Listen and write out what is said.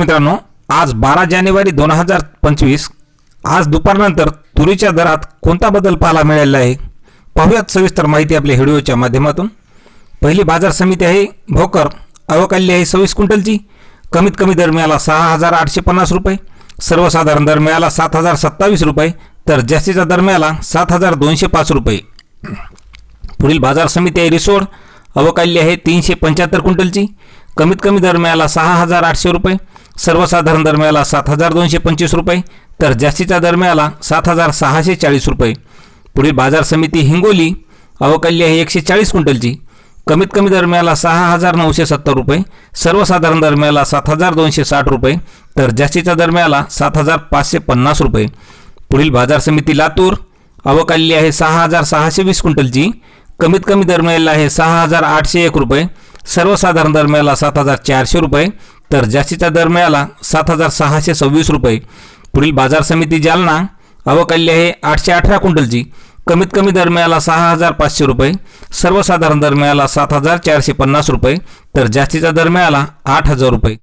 मित्रांनो आज बारा जानेवारी दोन हजार पंचवीस आज दुपारनंतर तुरीच्या दरात कोणता बदल पाहायला मिळालेला आहे? पाहूयात सविस्तर माहिती आपल्या व्हिडिओच्या माध्यमातून. पहिली बाजार समिती आहे भोकर. अवकाल्य आहे सव्वीस क्विंटलची. कमीत कमी दर मिळाला सहा हजार आठशे पन्नास रुपये. सर्वसाधारण दर मिळाला सात हजार सत्तावीस रुपये. तर जास्तीचा दर मिळाला सात हजार दोनशे पाच रुपये. पुढील बाजार समिती आहे रिसोड. अवकाल्य आहे तीनशे पंच्याहत्तर क्विंटलची. कमीत कमी दर मिळाला सहा हजार आठशे रुपये. सर्वसाधारण दर मिळाला सात हजार दोनशे पंचवीस रुपये तर जास्तीचा दर मिळाला सात हजार सहाशे चाळीस रुपये. पुढील बाजार समिती हिंगोली अवकल्य आहे एकशे चाळीस क्विंटलची. कमीत कमी दर मिळाला सहा हजार नऊशे सत्तर रुपये सर्वसाधारण दर मिळाला सात हजार दोनशे साठ रुपये तर जास्तीचा दर मिळाला सात हजार पाचशे पन्नास रुपये. पुढील बाजार समिती लातूर अवकाल्य आहे सहा हजार सहाशे वीस क्विंटलची. कमीत कमी दर मिळाला आहे सहा हजार आठशे एक रुपये सर्वसाधारण दर मिळाला सात हजार चारशे रुपये तर जास्तीचा दर मिळाला सात हजार सहाशे सव्वीस रुपये. पुढील बाजार समिती जालना अवकाल्य आहे आठशे अठरा क्विंटलची. कमीत कमी दर मिळाला सहा हजार पाचशे रुपये. सर्वसाधारण दर मिळाला सात हजार चारशे पन्नास रुपये. तर जास्तीचा दर मिळाला आठ हजार रुपये.